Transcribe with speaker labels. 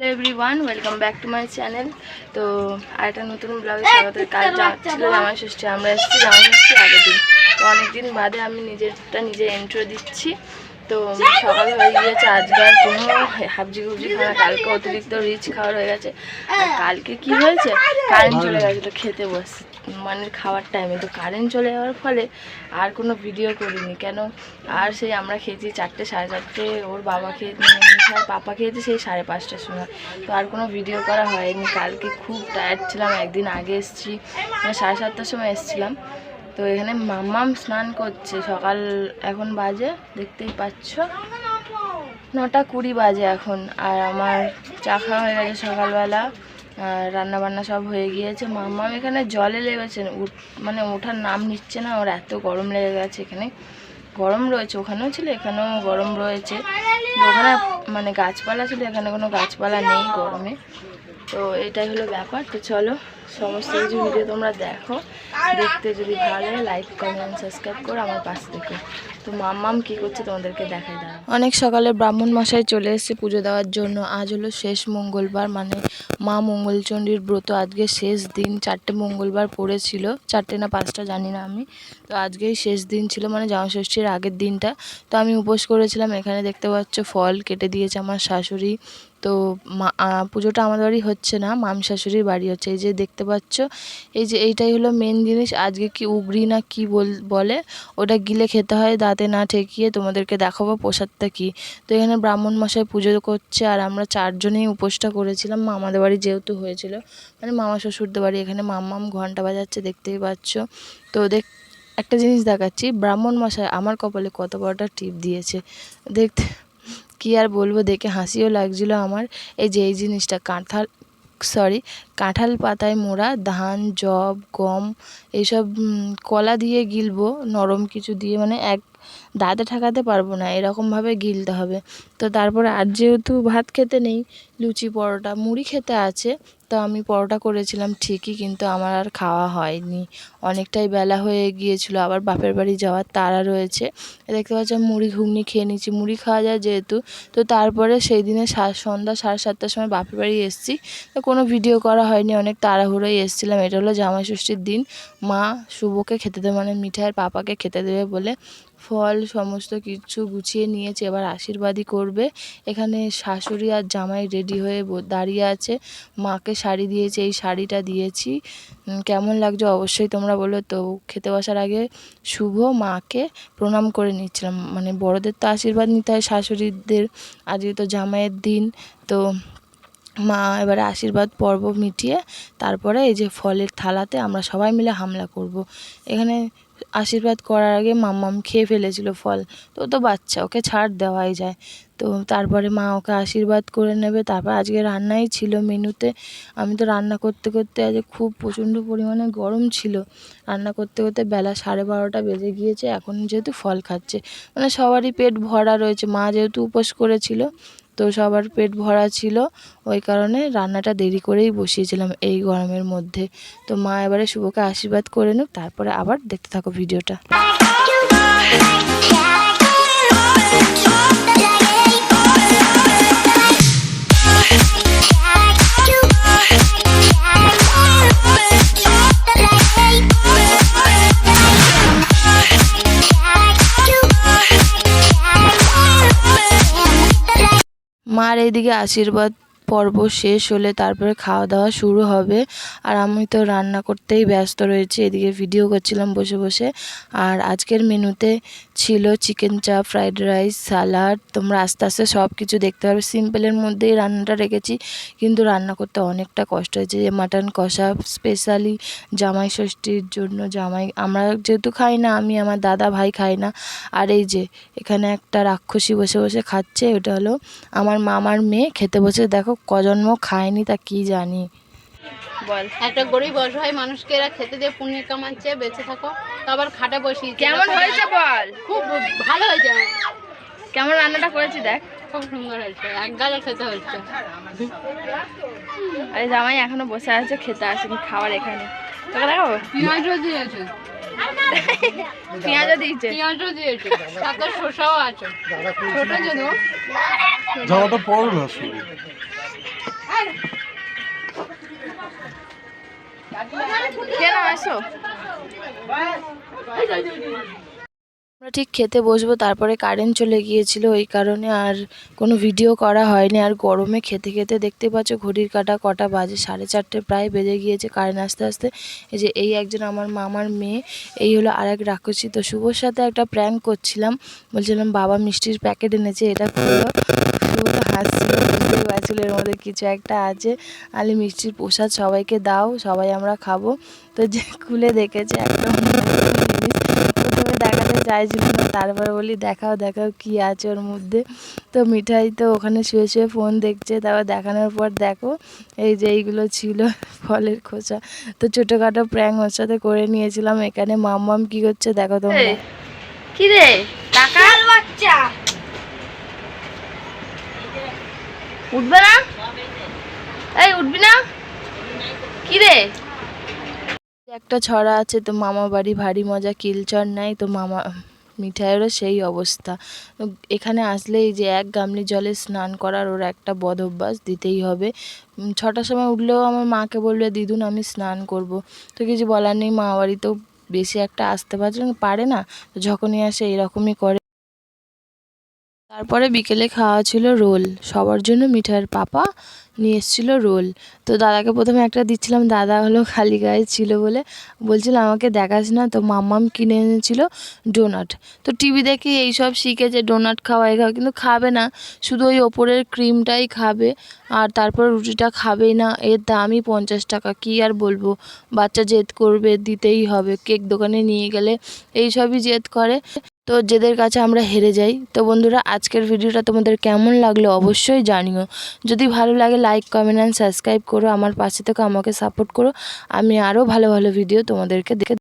Speaker 1: Hello everyone welcome back to my channel তো আরেকটা নতুন ব্লগে স্বাগতের কাজ যাচ্ছিল জামাই ষষ্ঠী আমরা এসেছি জামাই ষষ্ঠী আগের দিন। তো অনেকদিন বাদে আমি নিজেরটা নিজে এন্ট্রো দিচ্ছি। তো সকাল হয়ে গিয়েছে আজকে আর কোনো হাবজি গুবজি খাওয়া কালকে অতিরিক্ত রিচ খাওয়ার হয়ে গেছে। আর কালকে কি হয়েছে? কারেন্ট চলে গেছে তো খেতে বস। মানে খাওয়ার টাইমে তো কারেন্ট চলে যাওয়ার ফলে আর কোনো ভিডিও করিনি। কেন? আর সেই আমরা খেয়েছি চারটে, সাড়ে চারটে, ওর বাবা খেয়ে আর পাপা খেয়েছে সেই সাড়ে পাঁচটার সময়। তো আর কোনো ভিডিও করা হয়নি। কালকে খুব টায়ার্ড ছিলাম, একদিন আগে এসেছি মানে সাড়ে সাতটার সময় এসেছিলাম। তো এখানে মাম্মাম স্নান করছে। সকাল এখন বাজে, দেখতেই পাচ্ছ। নটা কুড়ি বাজে এখন। আর আমার চা খাওয়া হয়ে গেছে সকালবেলা। রান্না বান্না সব হয়ে গিয়েছে। মাম্মাম এখানে জলে লেগেছে উঠ- মানে ওঠার নাম নিচ্ছে না, ওর এত গরম লেগে গেছে এখানে। গরম রয়েছে, ওখানেও ছিল, এখানেও গরম রয়েছে। ওখানে মানে গাছপালা ছিল, এখানে কোনো গাছপালা নেই গরমে। তো এটাই হলো ব্যাপার। তো চলো, সমস্ত কিছু ভিডিও তোমরা দেখো। দেখতে যদি ভালো লাগে লাইক কমেন্ট সাবস্ক্রাইব করো আমার পাশে দেখো তো মাম্মাম কি করছে তোমাদেরকে দেখাই দাও। অনেক সকালে ব্রাহ্মণ মশাই চলে এসেছে পুজো দেওয়ার জন্য। আজ হলো শেষ মঙ্গলবার মানে মা মঙ্গলচণ্ডীর ব্রত আজকে শেষ দিন। চারটে মঙ্গলবার পড়েছিল, চারটে না পাঁচটা জানি না আমি। তো আজকেই শেষ দিন ছিল মানে জামা ষষ্ঠীর আগের দিনটা। তো আমি উপোস করেছিলাম, এখানে দেখতে পাচ্ছ ফল কেটে দিয়েছে আমার শাশুড়ি। তো মা পুজোটা আমাদের বাড়ি হচ্ছে না মাম শাশুড়ির বাড়ি হচ্ছে। এই যে দেখতে পাচ্ছ, এই যে এইটাই হলো মেন জিনিস। আজকে কি উগরি না কি বল, বলে, ওটা গিলে খেতে হয়, দাঁতে না ঠেকিয়ে তোমাদেরকে দেখাবো প্রসাদটা কি। তো এখানে ব্রাহ্মণ মশাই পুজো করছে, আর আমরা চারজনেই উপোসটা করেছিলাম। মামাদের বাড়ি যেহেতু হয়েছিল মানে মামা শ্বশুরদের বাড়ি। এখানে মাম্মাম ঘণ্টা বাজাচ্ছে, দেখতেই পাচ্ছ। তো দেখ, একটা জিনিস দেখাচ্ছি। ব্রাহ্মণ মশাই আমার কপালে কত বড়টা টিপ দিয়েছে। দেখতে কি আর বলব? দেখে হাসিও লাগছিল আমার। এই যে, এই জিনিসটা, কাঁঠাল সরি কাঁঠাল পাতায় মোড়া, ধান, জব, গম, এইসব কলা দিয়ে গিলবো, নরম কিছু দিয়ে মানে এক দাঁতে ঠেকাতে পারব না, এরকমভাবে গিলতে হবে। তো তারপরে আর যেহেতু ভাত খেতে নেই, লুচি, পরোটা, মুড়ি খেতে আছে, তো আমি পরোটা করেছিলাম ঠিকই, কিন্তু আমার আর খাওয়া হয়নি। অনেকটাই বেলা হয়ে গিয়েছিল, আবার বাপের বাড়ি যাওয়ার তাড়া রয়েছে। দেখতে পাচ্ছি মুড়ি ঘুগনি খেয়ে নিচ্ছি মুড়ি খাওয়া যায় যেহেতু। তো তারপরে সেই দিনে সন্ধ্যা সাড়ে সাতটার সময় বাপের বাড়ি এসেছি। তো কোনো ভিডিও করা হয়নি, অনেক তাড়াহুড়োই এসেছিলাম। এটা হলো জামাই ষষ্ঠীর দিন। মা শুভকে খেতে দেবে মানে মিঠাইয়ের পাপাকে খেতে দেবে বলে ফল, সমস্ত কিছু গুছিয়ে নিয়েছে, এবার আশীর্বাদই করবে। এখানে শাশুড়ি আর জামাই রেডি হয়ে দাঁড়িয়ে আছে। মাকে শাড়ি দিয়েছে, এই শাড়িটা দিয়েছি। কেমন লাগছে? অবশ্যই তোমরা বলো তো। খেতে বসার আগে শুভ মাকে প্রণাম করে নিচ্ছিলাম। মানে বড়দের তো আশীর্বাদ নিতে হয়, শাশুড়িদের। আজকে তো জামাইয়ের দিন, তো মা এবারে আশীর্বাদ পর্ব মিটিয়ে তারপরে এই যে ফলের থালাতে আমরা সবাই মিলে হামলা করব। এখানে আশীর্বাদ করার আগে মাম্মাম খেয়ে ফেলেছিল ফল। তো তো বাচ্চা, ওকে ছাড় দেওয়াই যায়। তো তারপরে মা ওকে আশীর্বাদ করে নেবে। তারপর আজকে রান্নাই ছিল মেনুতে। আমি তো রান্না করতে করতে আজ খুব প্রচণ্ড পরিমাণে গরম ছিল। রান্না করতে করতে বেলা সাড়ে বারোটা বেজে গিয়েছে। এখন যেহেতু ফল খাচ্ছে। মানে সবারই পেট ভরা রয়েছে। মা যেহেতু উপোস করেছিল তো সবার পেট ভরা ছিল। ওই কারণে রান্নাটা দেরি করেই বসিয়েছিলাম এই গরমের মধ্যে। তো মা এবারে শুভকে আশীর্বাদ করে নিক, তারপরে আবার দেখতে থাকো ভিডিওটা। এইদিকে আশীর্বাদ পর্ব শেষ হলে তারপরে খাওয়া দাওয়া শুরু হবে। আর আমি তো রান্না করতেই ব্যস্ত রয়েছি, এদিকে ভিডিও করছিলাম বসে বসে। আর আজকের মেনুতে ছিল চিকেন চাপ ফ্রাইড রাইস সালাড তোমরা আস্তে আস্তে সব কিছু দেখতে পারবে। সিম্পলের মধ্যেই রান্নাটা রেখেছি, কিন্তু রান্না করতে অনেকটা কষ্ট হয়েছে। যে মাটন কষা স্পেশালি জামাই ষষ্ঠীর জন্য জামাই, আমরা যেহেতু খাই না, আমি, আমার দাদা ভাই খাই না। আর এই যে এখানে একটা রাক্ষসী বসে বসে খাচ্ছে ওটা হলো আমার মামার মেয়ে, খেতে বসে, দেখো কজন্ম খায়নি তা কি জানি। বল।
Speaker 2: একটা গরিব অসহায় মানুষকে এরা খেতে দিয়ে পুণ্য কামাচ্ছে বেঁচে থাকো তো আবার খাটে বসিয়েছে।
Speaker 1: কেমন হয়েছে বল?
Speaker 2: খুব ভালো হয়েছে।
Speaker 1: কেমন রান্নাটা করেছি দেখ।
Speaker 2: খুব সুন্দর হয়েছে এক গালে খেতে হচ্ছে
Speaker 1: আরে জামাই এখনও বসে আছে খেতে আসেনি খাবার এখানে। তোকে দেখাবো?
Speaker 2: পেঁয়াজও দিয়েছে।
Speaker 1: পেঁয়াজও দিয়েছে?
Speaker 2: পেঁয়াজও দিয়েছে। সাথে শসাও আছে। ছোট জন্য
Speaker 3: জামাটা পরো শুধু
Speaker 2: কেন আসো।
Speaker 1: আমরা ঠিক খেতে বসবো, তারপরে কারেন্ট চলে গিয়েছিল ওই কারণে আর কোনো ভিডিও করা হয়নি। আর গরমে খেতে খেতে দেখতে পাচ্ছ ঘড়ির কাটা কটা বাজে, সাড়ে চারটে প্রায় বেজে গিয়েছে কারেন্ট আস্তে আস্তে। এই যে এই একজন আমার মামার মেয়ে, এই হলো আর এক রাক্ষসী। তো শুভর সাথে একটা প্র্যাঙ্ক করছিলাম, বলছিলাম, বাবা মিষ্টির প্যাকেট এনেছে, এটা খুললো শুভ এর মধ্যে কিছু একটা আছে। আলি মিষ্টির প্রসাদ সবাইকে দাও, সবাই আমরা খাব। তো যে খুলে দেখেছে একটা চাইছিল না তারপরে বলি দেখাও দেখাও কি আছে ওর মধ্যে। তো মিঠাই তো ওখানে শুয়ে শুয়ে ফোন দেখছে তারপর দেখানোর পর দেখো এই যে এইগুলো ছিল ফলের খোসা। তো ছোটোখাটো প্র্যাঙ্ক ওর সাথে করে নিয়েছিলাম এখানে মাম্মাম কি করছে দেখো তোমরা।
Speaker 2: কি রে? টাকা? বাচ্চা। উঠবে না? এই উঠবি না? কি রে?
Speaker 1: একটা ছড়া আছে, তো মামা বাড়ি ভারী মজা, কিলচর নাই, তো মামা মিঠাইয়েরও সেই অবস্থা। এখানে আসলে এই যে এক গামলি জলে স্নান করার ওর একটা বদ অভ্যাস, দিতেই হবে। ছটার সময় উঠলেও আমার মাকে বলবে, দিদুন, আমি স্নান করব। তো কিছু বলার নেই, মা তো বেশি একটা আসতে পারছে না, পারে না। তো যখনই আসে, এরকমই করে। তারপরে বিকেলে খাওয়া ছিল রোল। সবার জন্য মিঠাইয়ের পাপা নিয়ে এসেছিল রোল। তো দাদাকে প্রথমে একটা দিচ্ছিলাম, দাদা হলো খালি গায়ে ছিল বলে বলছিল, আমাকে দেখাস না তো মাম্মাম কিনে এনেছিল ডোনাট তো টিভি দেখে এইসব শিখেছে ডোনাট খাওয়া এ খাওয়া, কিন্তু খাবে না। শুধু ওই ওপরের ক্রিমটাই খাবে, আর তারপর রুটিটা খাবেই না। এর দামই পঞ্চাশ টাকা, কী আর বলব? বাচ্চা জেদ করবে, দিতেই হবে। কেক দোকানে নিয়ে গেলে এইসবই জেদ করে। তো যাদের কাছে আমরা হেরে যাই, তো বন্ধুরা আজকের ভিডিওটা তোমাদের কেমন লাগল অবশ্যই জানিও। যদি ভালো লাগে লাইক কমেন্ট অ্যান্ড সাবস্ক্রাইব করো, আমার পাশে থেকে, আমাকে সাপোর্ট করো। আমি আরও ভালো ভালো ভিডিও তোমাদেরকে দেখে